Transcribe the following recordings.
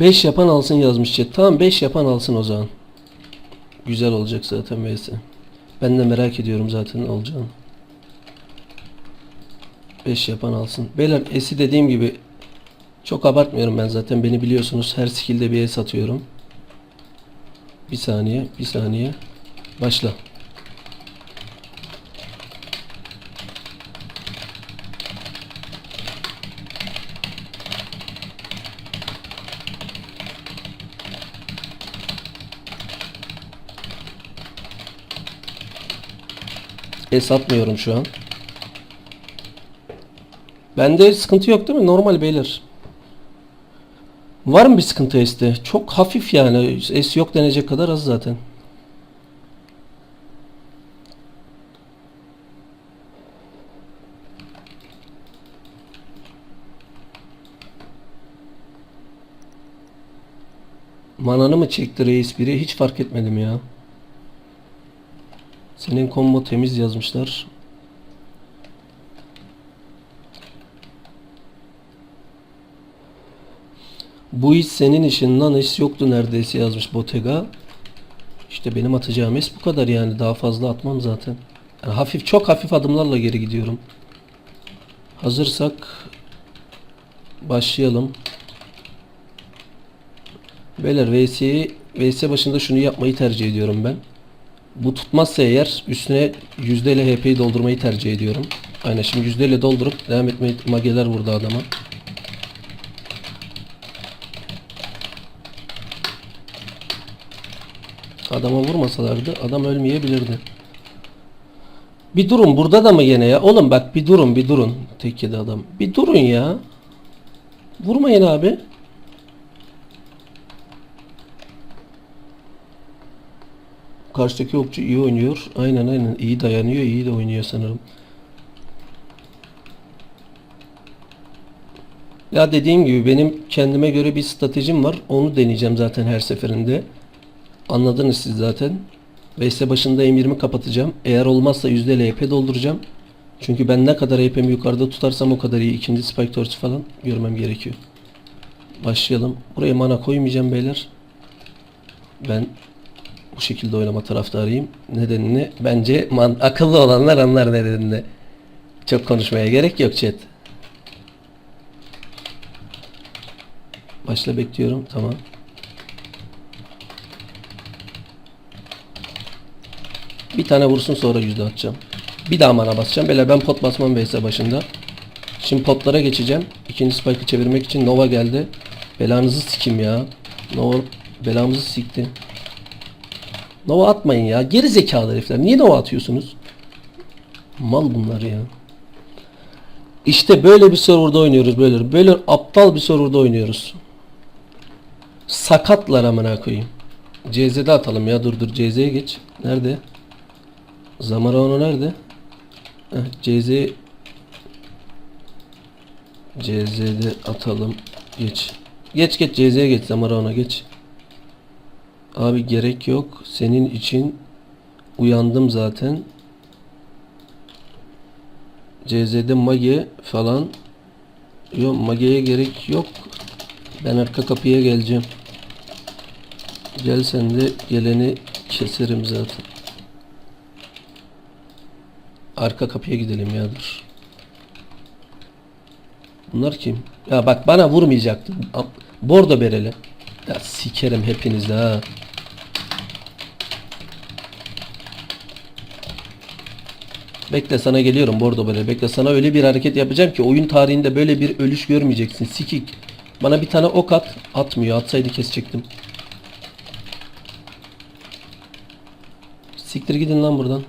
5 yapan alsın yazmış chat. Tamam 5 yapan alsın o zaman. Güzel olacak zaten vs. Ben de merak ediyorum zaten olacağını. 5 yapan alsın. Beyler esi dediğim gibi çok abartmıyorum ben zaten. Beni biliyorsunuz. Her skill'de bir es atıyorum. Bir saniye, bir saniye. Başla. Es atmıyorum şu an. Bende sıkıntı yok değil mi? Normal beyler. Var mı bir sıkıntı S'te? Çok hafif yani. S yok denecek kadar az zaten. Mananı mı çekti reis biri? Hiç fark etmedim ya. Senin combo temiz yazmışlar. Bu iş senin işin lan iş yoktu neredeyse yazmış Bottega. İşte benim atacağım es bu kadar yani daha fazla atmam zaten. Yani hafif çok hafif adımlarla geri gidiyorum. Hazırsak başlayalım. Beyler VS'yi VS başında şunu yapmayı tercih ediyorum ben. Bu tutmazsa eğer üstüne yüzdeyle HP'yi doldurmayı tercih ediyorum. Aynen şimdi yüzdeyle doldurup devam etmeyi mageler vurdu adama. Adama vurmasalardı adam ölmeyebilirdi. Bir durun burada da mı gene ya? Oğlum bak bir durun bir durun. Tek yedi adam. Bir durun ya. Vurmayın abi. Karşıdaki okçu iyi oynuyor. Aynen aynen iyi dayanıyor, iyi de oynuyor sanırım. Ya dediğim gibi benim kendime göre bir stratejim var. Onu deneyeceğim zaten her seferinde. Anladınız siz zaten. VS başında M20 kapatacağım. Eğer olmazsa %'le dolduracağım. Çünkü ben ne kadar EP'mi yukarıda tutarsam o kadar iyi. İkinci spike torch falan görmem gerekiyor. Başlayalım. Buraya mana koymayacağım beyler. Ben bu şekilde oynama taraftarıyım. Nedenini bence man akıllı olanlar anlar nedenini. Çok konuşmaya gerek yok chat. Başla bekliyorum. Tamam. Bir tane vursun sonra yüzde atacağım. Bir daha mana basacağım. Böyle ben pot basmam VS başında. Şimdi potlara geçeceğim. İkinci spike'ı çevirmek için Nova geldi. Belanızı sikim ya. Nova belamızı sikti. Nova atmayın ya. Geri zekalı herifler. Niye Nova atıyorsunuz? Mal bunlar ya. İşte böyle bir serverda oynuyoruz böyle. Böyle aptal bir serverda oynuyoruz. Sakatlar amına koyayım. CZ'de atalım ya dur dur CZ'ye geç. Nerede? Zamaraono nerede? Heh, CZ CZ'de atalım. Geç. Geç geç CZ'ye geç Zamaraono geç. Abi gerek yok. Senin için uyandım zaten. CZ'de mage falan. Yok mageye gerek yok. Ben arka kapıya geleceğim. Gel sen de geleni keserim zaten. Arka kapıya gidelim ya dur. Bunlar kim? Ya bak bana vurmayacaktı. Am- Bordo bereli. Ya sikerim hepinizi ha. Bekle sana geliyorum Bordo bereli. Bekle sana öyle bir hareket yapacağım ki oyun tarihinde böyle bir ölüş görmeyeceksin. Sikik. Bana bir tane ok at. Atmıyor. Atsaydı kesecektim. Siktir gidin lan buradan.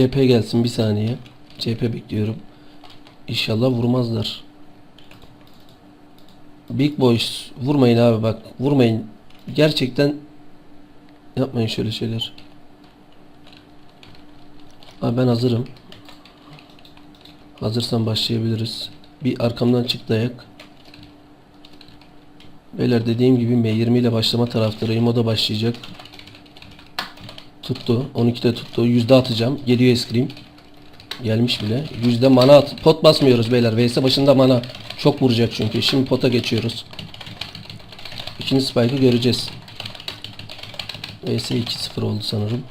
CP gelsin bir saniye. CP bekliyorum. İnşallah vurmazlar. Big boys vurmayın abi bak vurmayın. Gerçekten yapmayın şöyle şeyler. Abi ben hazırım. Hazırsan başlayabiliriz. Bir arkamdan çık dayak. Beyler dediğim gibi M20 ile başlama taraftarıyım. O da başlayacak. Tuttu. 12'de tuttu. Yüzde atacağım. Geliyor eskrim. Gelmiş bile. Yüzde mana at. Pot basmıyoruz beyler. VS başında mana. Çok vuracak çünkü. Şimdi pota geçiyoruz. İkinci spike'ı göreceğiz. VS 2-0 oldu sanırım.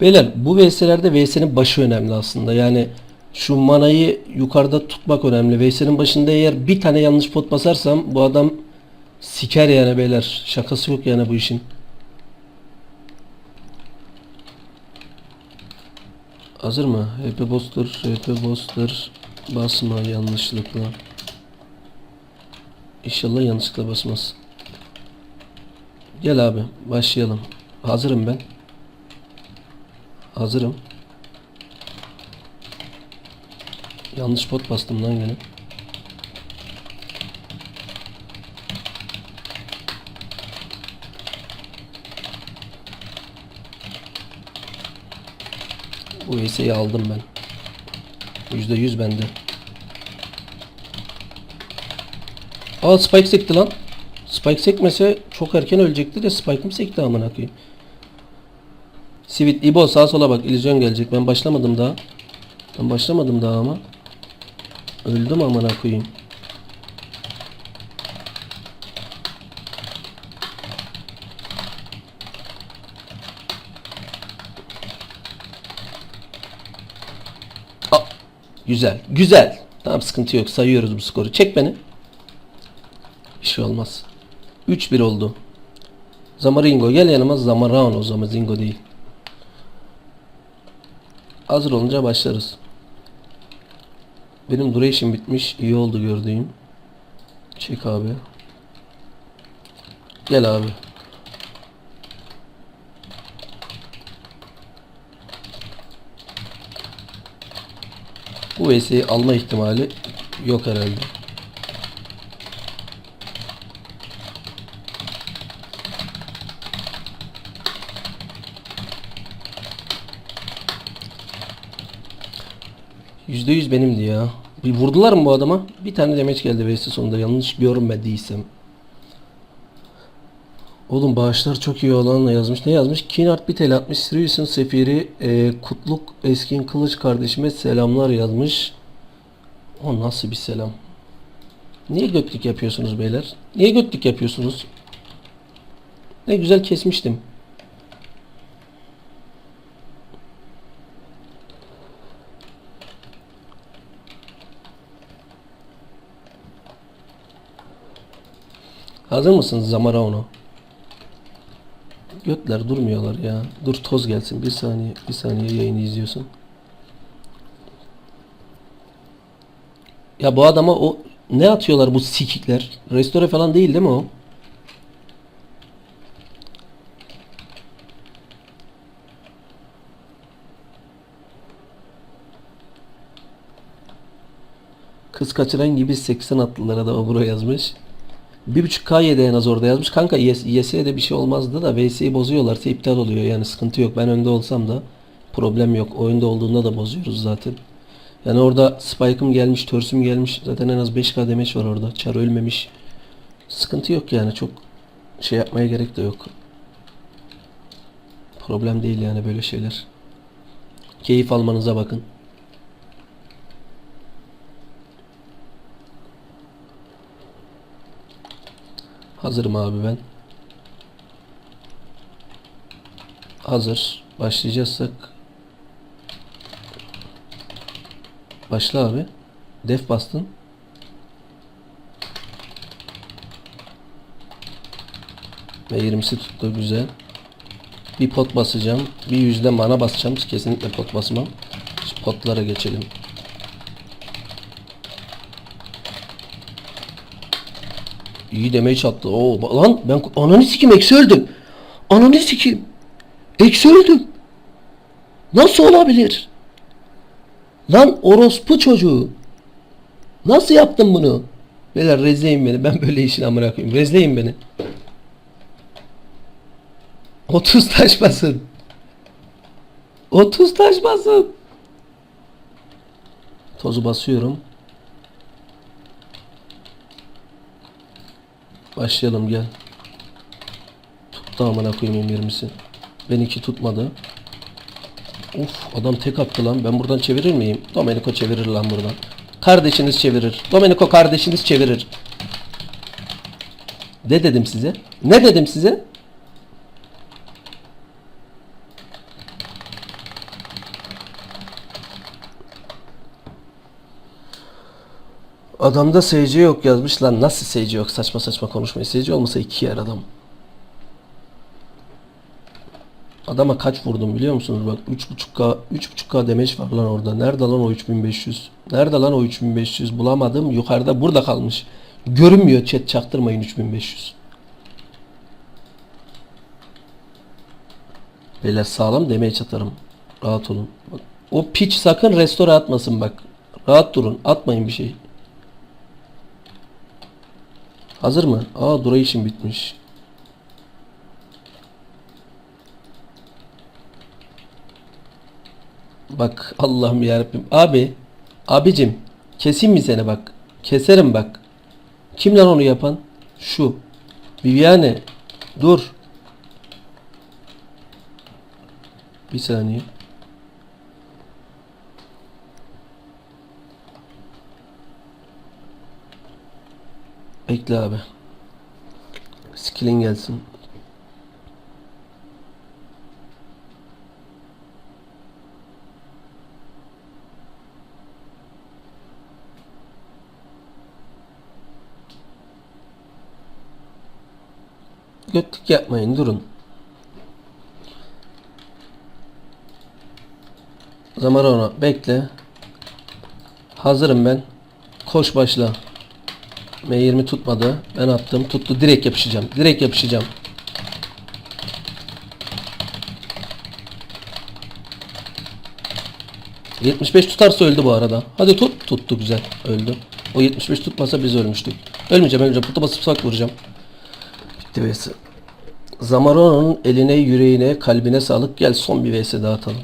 Beyler bu VS'lerde VS'nin başı önemli aslında. Yani şu manayı yukarıda tutmak önemli. VS'nin başında eğer bir tane yanlış pot basarsam bu adam siker yani beyler. Şakası yok yani bu işin. Hazır mı? HP Booster, HP Booster basma yanlışlıkla. İnşallah yanlışlıkla basmaz. Gel abi başlayalım. Hazırım ben. Hazırım. Yanlış pot bastım lan gene. Bu VS'yi aldım ben. %100 bende. Aa Spike sekti lan. Spike sekmese çok erken ölecekti de Spike mi sekti amına koyayım. Sivit İbo sağa sola bak illüzyon gelecek. Ben başlamadım daha. Ben başlamadım daha ama. Öldüm amına koyayım. Aa, güzel. Güzel. Tamam sıkıntı yok. Sayıyoruz bu skoru. Çek beni. Bir şey olmaz. 3-1 oldu. Zamaringo gel yanıma. Zamarano Zamazingo değil. Hazır olunca başlarız. Benim duration bitmiş. İyi oldu gördüğüm. Çek abi. Gel abi. Bu VS'yi alma ihtimali yok herhalde. %100 benimdi ya. Bir vurdular mı bu adama? Bir tane demeç geldi VS sonunda yanlış görmediysem. Oğlum bağışlar çok iyi olanla yazmış. Ne yazmış? Kinart bir tel atmış. Sirius'un sefiri e, Kutluk Eskin Kılıç kardeşime selamlar yazmış. O nasıl bir selam? Niye götlük yapıyorsunuz beyler? Niye götlük yapıyorsunuz? Ne güzel kesmiştim. Hazır mısınız Zamarano? Götler durmuyorlar ya. Dur toz gelsin. Bir saniye. Bir saniye yayını izliyorsun. Ya bu adama o ne atıyorlar bu sikikler? Restore falan değil değil mi o? Kız kaçıran gibi 80 atlılara da buraya yazmış. 1.5K yedi en az orada yazmış. Kanka YS, YS'ye de bir şey olmazdı da VS'yi bozuyorlarsa iptal oluyor. Yani sıkıntı yok. Ben önde olsam da problem yok. Oyunda olduğunda da bozuyoruz zaten. Yani orada Spike'ım gelmiş, Törsüm gelmiş. Zaten en az 5K demeç var orada. Çar ölmemiş. Sıkıntı yok yani. Çok şey yapmaya gerek de yok. Problem değil yani böyle şeyler. Keyif almanıza bakın. Hazırım abi ben. Hazır. Başlayacaksak Başla abi. Def bastın. Ve 20'si tuttu güzel. Bir pot basacağım. Bir yüzde mana basacağım. Kesinlikle pot basmam. Şimdi potlara geçelim. İyi demeyi çattı. Oo, lan ben ananı sikim eksi öldüm. Ananı sikim. Eksi öldüm. Nasıl olabilir? Lan orospu çocuğu. Nasıl yaptın bunu? Beyler rezleyin beni. Ben böyle işin amına koyayım. Rezleyin beni. 30 taş basın. 30 taş basın. Tozu basıyorum. Başlayalım gel. Tuttu amına koyayım M20'si. Benimki tutmadı. Of adam tek attı lan. Ben buradan çevirir miyim? Domenico çevirir lan buradan. Kardeşiniz çevirir. Domenico kardeşiniz çevirir. Ne dedim size? Ne dedim size? Adamda SC yok yazmış lan. Nasıl SC yok? Saçma saçma konuşmayın. SC olmasa iki yer adam. Adama kaç vurdum biliyor musunuz? Bak 3.5K 3.5K demeç var lan orada. Nerede lan o 3500? Nerede lan o 3500? Bulamadım. Yukarıda burada kalmış. Görünmüyor chat çaktırmayın 3500. Beyler sağlam demeye atarım. Rahat olun. Bak, o piç sakın restore atmasın bak. Rahat durun. Atmayın bir şey. Hazır mı? Aa Duray işim bitmiş. Bak Allah'ım yarabbim. Abi. Abicim. Keseyim mi seni bak. Keserim bak. Kim lan onu yapan? Şu. Viviane. Dur. Bir saniye. Bekle abi. Skillin gelsin. Götlük yapmayın durun. Zamarona bekle. Hazırım ben. Koş başla. M20 tutmadı. Ben attım. Tuttu. Direkt yapışacağım. Direkt yapışacağım. ...75 tutarsa öldü bu arada. Hadi tut. Tuttu güzel. Öldü. O 75 tutmasa biz ölmüştük. Ölmeyeceğim ölmeyeceğim. Putu basıp sak vuracağım. Bitti vs. Zamarona'nın eline, yüreğine, kalbine sağlık. Gel son bir vs daha atalım.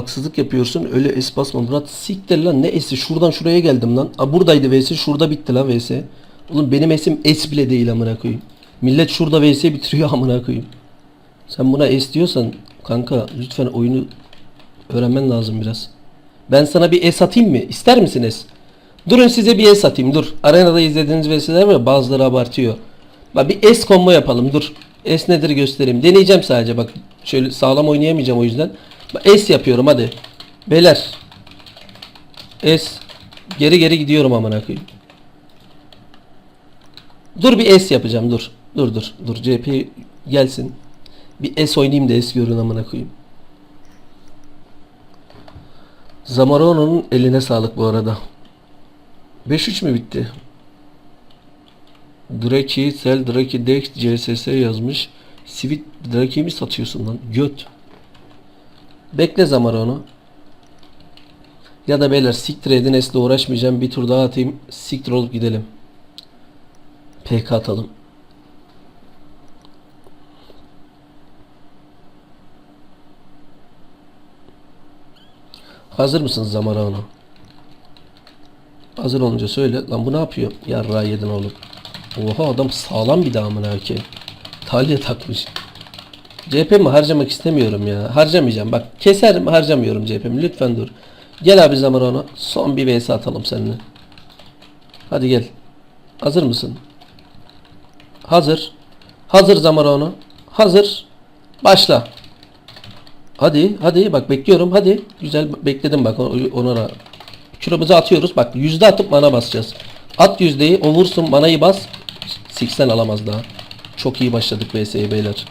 Haksızlık yapıyorsun. Öyle es basma Murat. Siktir lan ne esi? Şuradan şuraya geldim lan. A buradaydı vs. Şurada bitti lan vs. Oğlum benim esim es bile değil amına koyayım. Millet şurada vs bitiriyor amına koyayım. Sen buna es diyorsan kanka lütfen oyunu öğrenmen lazım biraz. Ben sana bir es atayım mı? İster misiniz? Durun size bir es atayım dur. Arenada izlediğiniz vs'ler var bazıları abartıyor. Bak bir es combo yapalım dur. Es nedir göstereyim. Deneyeceğim sadece bak. Şöyle sağlam oynayamayacağım o yüzden. Es yapıyorum hadi. Beyler. Es. Geri geri gidiyorum amına koyayım. Dur bir es yapacağım dur. Dur dur dur CP gelsin. Bir es oynayayım da es görün amına koyayım. Zamarono'nun eline sağlık bu arada. 5-3 mü bitti? Draki, Sel, Draki, Dex, CSS yazmış. Sivit Draki'yi mi satıyorsun lan? Göt. Bekle Zamarono. Ya da beyler siktir edin esle uğraşmayacağım. Bir tur daha atayım. Siktir olup gidelim. PK atalım. Hazır mısınız Zamarano? Hazır olunca söyle. Lan bu ne yapıyor? Yarra yedin oğlum. Oha adam sağlam bir damına ki. Talya takmış. CHP'mi harcamak istemiyorum ya. Harcamayacağım. Bak keserim harcamıyorum CHP'mi. Lütfen dur. Gel abi Zamarano. Son bir vs atalım seninle. Hadi gel. Hazır mısın? Hazır. Hazır Zamarano. Hazır. Başla. Hadi hadi bak bekliyorum hadi. Güzel bekledim bak ona Kilomuzu atıyoruz. Bak yüzde atıp mana basacağız. At yüzdeyi o vursun manayı bas. 80 alamaz daha. Çok iyi başladık VS'ye beyler.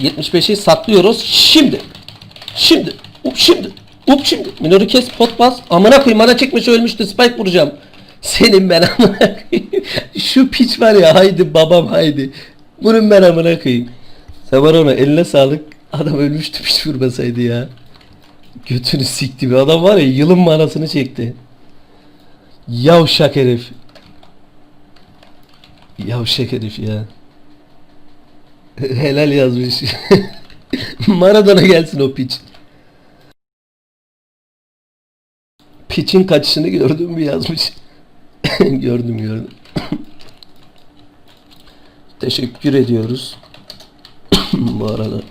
75'i saklıyoruz. Şimdi. Şimdi. Up şimdi. Up şimdi. Minörü kes pot bas. Amına koyayım mana çekmiş ölmüştü. Spike vuracağım. Senin ben amına koyayım. Şu piç var ya haydi babam haydi. Bunun ben amına koyayım. Samarona eline sağlık. Adam ölmüştü piç vurmasaydı ya. Götünü sikti bir adam var ya yılın manasını çekti. Yavşak herif. Yavşak herif ya. Helal yazmış. Maradona gelsin o piç. Piçin kaçışını gördün mü yazmış. gördüm gördüm. Teşekkür ediyoruz. Bu arada.